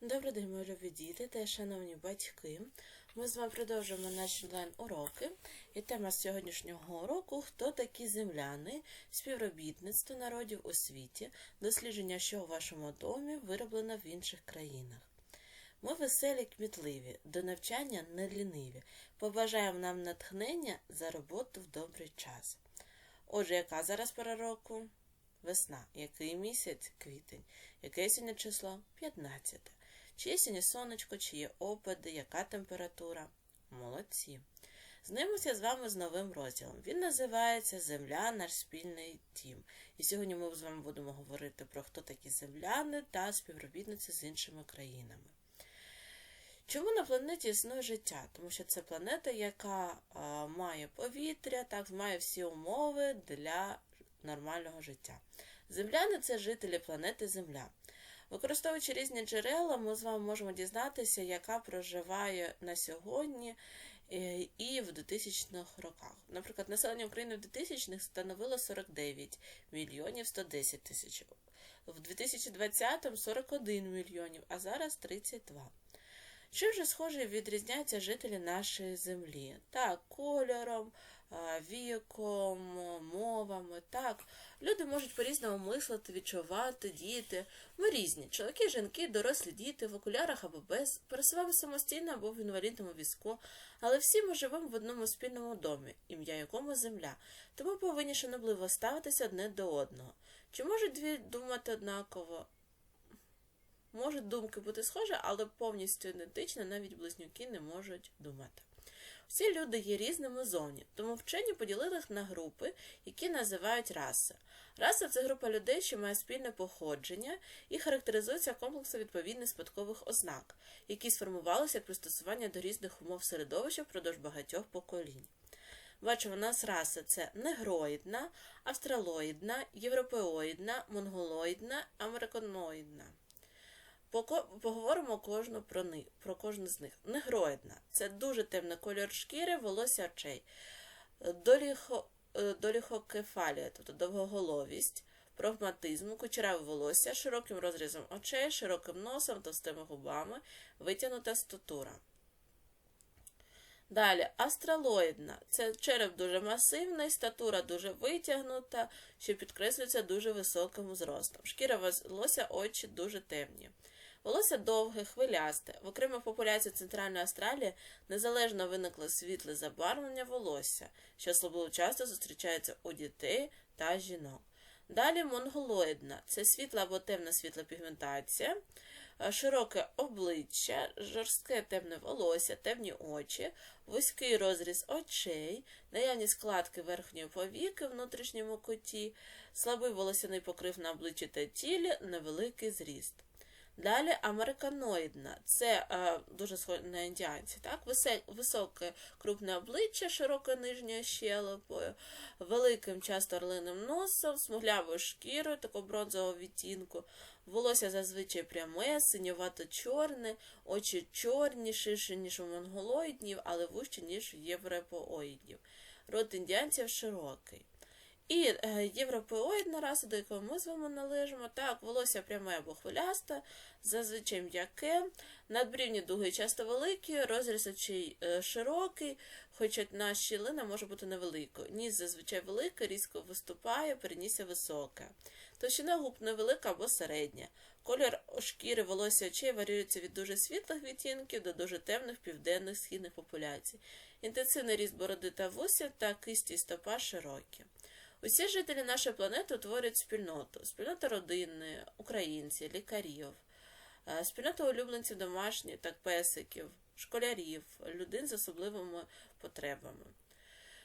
Добрий день, мої любі діти та шановні батьки. Ми з вами продовжуємо наші онлайн-уроки. І тема сьогоднішнього уроку Хто такі земляни, співробітництво народів у світі, дослідження, що у вашому домі вироблено в інших країнах. Ми веселі, кмітливі, до навчання не ліниві. Побажаємо нам натхнення за роботу в добрий час. Отже, яка зараз пора року? Весна. Який місяць? Квітень. Яке сьогодні число? 15. Чи є сьогодні сонечко, чи є опади, яка температура? Молодці. Знайомимося з вами з новим розділом. Він називається Земля наш спільний дім. І сьогодні ми з вами будемо говорити про хто такі земляни та співробітниці з іншими країнами. Чому на планеті існує життя? Тому що це планета, яка а, має повітря, так, має всі умови для нормального життя. Земляни це жителі планети Земля. Використовуючи різні джерела, ми з вами можемо дізнатися, яка проживає на сьогодні е, і в 2000-х роках. Наприклад, населення України в 2000-х становило 49 мільйонів 110 тисяч. В 2020-му 41 мільйонів, а зараз 32. Чим же схоже відрізняються жителі нашої землі? Так, кольором, віком, мовами. Так, люди можуть по-різному мислити, відчувати, діяти. Ми різні. Чоловіки, жінки, дорослі діти, в окулярах або без, пересуваємо самостійно або в інвалідному візку. Але всі ми живемо в одному спільному домі, ім'я якому земля. Тому повинні шанобливо ставитися одне до одного. Чи можуть дві думати однаково? Можуть думки бути схожі, але повністю ідентичні, навіть близнюки не можуть думати. Всі люди є різними зовні, тому вчені поділили їх на групи, які називають раси. Раса це група людей, що має спільне походження і характеризується комплексом відповідних спадкових ознак, які сформувалися пристосування до різних умов середовища впродовж багатьох поколінь. Бачимо, у нас раса це негроїдна, австралоїдна, європеоїдна, монголоїдна, американоїдна. Поговоримо кожну про них, про кожну з них. Негроїдна це дуже темний кольор шкіри, волосся очей, доліхо, доліхокефалія, тобто довгоголовість, прагматизм, кучераве волосся, широким розрізом очей, широким носом, товстими губами, витягнута статура. Далі астралоїдна. Це череп дуже масивний, статура дуже витягнута, що підкреслюється дуже високим зростом. Шкіра волосся, очі дуже темні. Волосся довге, хвилясте. В окремих популяціях Центральної Австралії незалежно виникло світле забарвлення волосся, що особливо часто зустрічається у дітей та жінок. Далі монголоїдна це світла або темна світла пігментація, широке обличчя, жорстке темне волосся, темні очі, вузький розріз очей, наявність складки верхньої повіки в внутрішньому куті, слабий волосяний покрив на обличчі та тілі, невеликий зріст. Далі американоїдна, це е, дуже схоже на індіанці, так? високе крупне обличчя широкою нижньою щелепою, великим часто орлиним носом, смуглявою шкірою, такого бронзового відтінку, волосся зазвичай пряме, синювато чорне, очі чорні, ширші, ніж у монголоїднів, але вужчі, ніж у європоїднів. Рот індіанців широкий. І е, європеоїдна раса, до якої ми з вами належимо, так, волосся пряме або хвилясте, зазвичай м'яке, надбрівні дуги часто великі, розріз очей е, широкий, хоча одна щілина може бути невеликою. Ніс зазвичай великий, різко виступає, перенісся високе. Товщина губ невелика або середня. Колір шкіри волосся очей варіюється від дуже світлих відтінків до дуже темних південних східних популяцій. Інтенсивний ріст бороди та вусів та кисті стопа широкі. Усі жителі нашої планети утворюють спільноту, спільнота родини, українці, лікарів, е, спільнота улюбленців домашніх та песиків, школярів, людей з особливими потребами.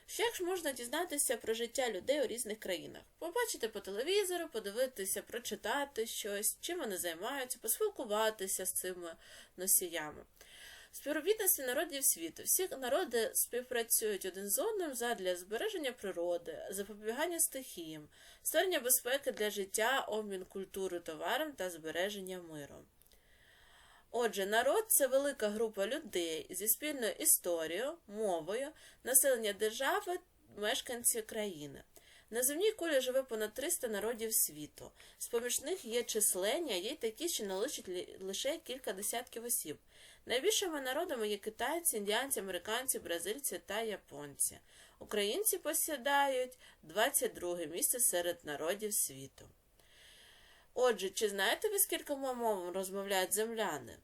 Що як ж можна дізнатися про життя людей у різних країнах? Побачити по телевізору, подивитися, прочитати щось, чим вони займаються, поспілкуватися з цими носіями. Співробітництві народів світу. Всі народи співпрацюють один з одним задля збереження природи, запобігання стихіям, створення безпеки для життя, обмін культури товаром та збереження миру. Отже, народ це велика група людей зі спільною історією, мовою, населення держави, мешканці країни. На земній кулі живе понад 300 народів світу. З-поміж них є численні, а є й такі, що налишать лише кілька десятків осіб. Найбільшими народами є китайці, індіанці, американці, бразильці та японці. Українці посідають 22 місце серед народів світу. Отже, чи знаєте ви, скількома мовами розмовляють земляни?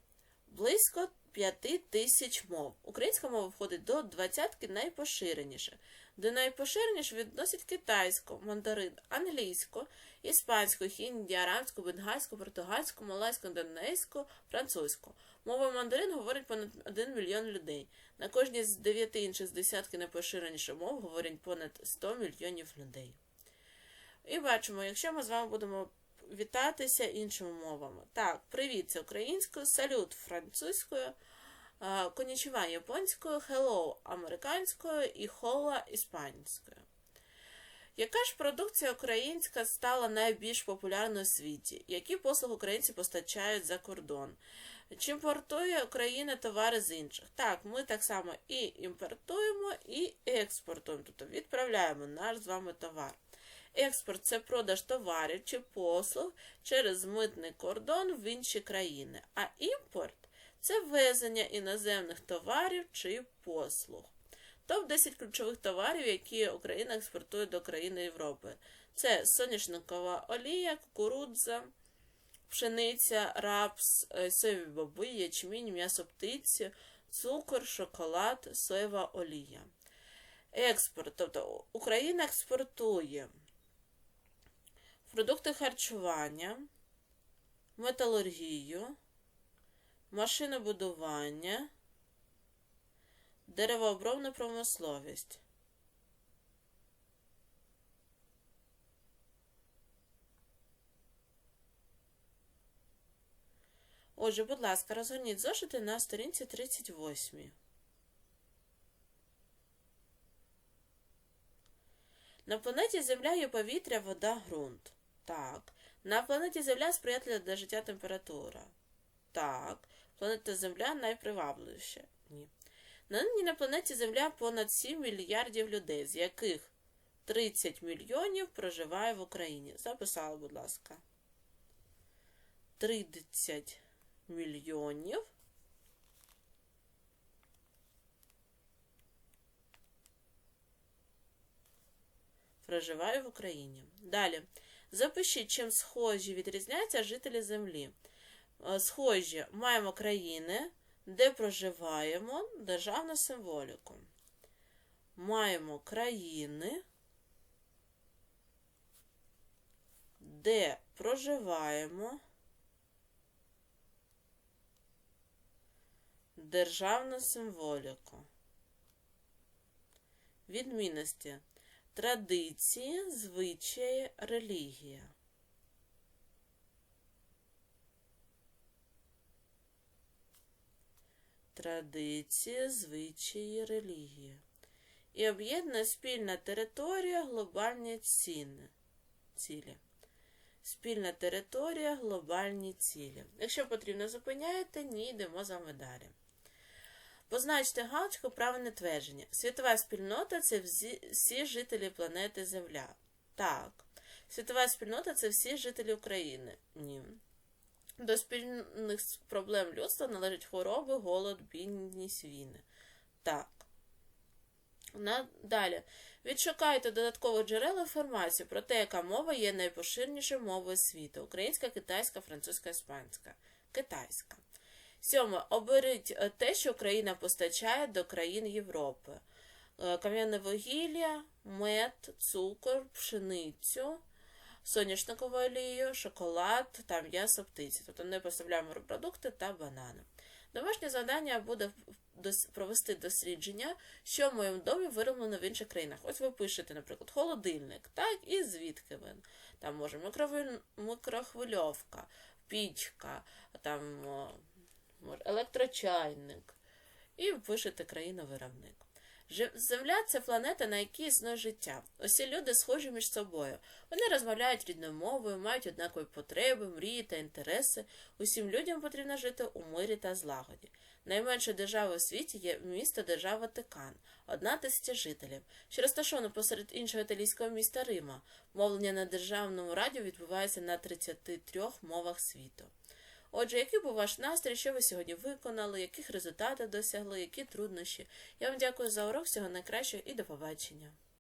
Близько п'яти тисяч мов. Українська мова входить до двадцятки найпоширеніших. До найпоширеніших відносять китайську, мандарин, англійську, іспанську, хінді, арамську, бенгальську, португальську, малайську, індонезьку, французьку. Мовою мандарин говорить понад 1 мільйон людей. На кожній з дев'яти інших з десятки найпоширеніших мов говорять понад 100 мільйонів людей. І бачимо, якщо ми з вами будемо вітатися іншими мовами. Так, привіт, це українською, салют французькою, а, конічува японською, hello американською і хола іспанською. Яка ж продукція українська стала найбільш популярною у світі? Які послуги українці постачають за кордон? Чи імпортує Україна товари з інших? Так, ми так само і імпортуємо, і експортуємо, тобто відправляємо наш з вами товар. Експорт це продаж товарів чи послуг через митний кордон в інші країни, а імпорт це ввезення іноземних товарів чи послуг. Топ-10 ключових товарів, які Україна експортує до країн Європи. Це соняшникова олія, кукурудза, пшениця, рапс, е, соєві боби, ячмінь, м'ясо птиці, цукор, шоколад, соєва олія. Експорт, тобто Україна експортує продукти харчування, металургію, машинобудування, деревообробну промисловість. Отже, будь ласка, розгорніть зошити на сторінці 38. На планеті Земля є повітря, вода, ґрунт. Так. На планеті Земля сприятлива для життя температура. Так. Планета Земля найпривабливіша. Ні. Нині на планеті Земля понад 7 мільярдів людей, з яких 30 мільйонів проживає в Україні. Записали, будь ласка. 30 мільйонів. Проживає в Україні. Далі. Запишіть, чим схожі відрізняються жителі Землі. Е, Схожі маємо країни, де проживаємо державну символіку. Маємо країни, де проживаємо державну символіку. Відмінності традиції, звичаї, релігія. Традиції, звичаї, релігія. І об'єднує спільна територія, глобальні ціни. цілі. Спільна територія, глобальні цілі. Якщо потрібно, зупиняєте, ні, йдемо з вами далі. Позначте галочку правильне твердження. Світова спільнота це всі жителі планети Земля. Так. Світова спільнота це всі жителі України. Ні. До спільних проблем людства належать хвороби, голод, бідність, війни. Так. Далі. Відшукайте додаткові джерела інформації про те, яка мова є найпоширенішою мовою світу: українська, китайська, французька, іспанська. Китайська. Сьоме. Оберіть те, що Україна постачає до країн Європи. Кам'яне вугілля, мед, цукор, пшеницю, соняшникову олію, шоколад та м'ясо птиці. Тобто не поставляємо продукти та банани. Домашнє завдання буде провести дослідження, що в моєму домі вироблено в інших країнах. Ось ви пишете, наприклад, холодильник, так, і звідки він. Там може мікрохвильовка, пічка, там електрочайник. І пишете країна-виробник. Земля це планета, на якій існує життя. Усі люди схожі між собою. Вони розмовляють рідною мовою, мають однакові потреби, мрії та інтереси. Усім людям потрібно жити у мирі та злагоді. Найменшою державою у світі є місто держава Ватикан, одна тисяча жителів, що розташовано посеред іншого італійського міста Рима. Мовлення на державному радіо відбувається на 33 мовах світу. Отже, який був ваш настрій, що ви сьогодні виконали, яких результатів досягли, які труднощі? Я вам дякую за урок, всього найкращого і до побачення.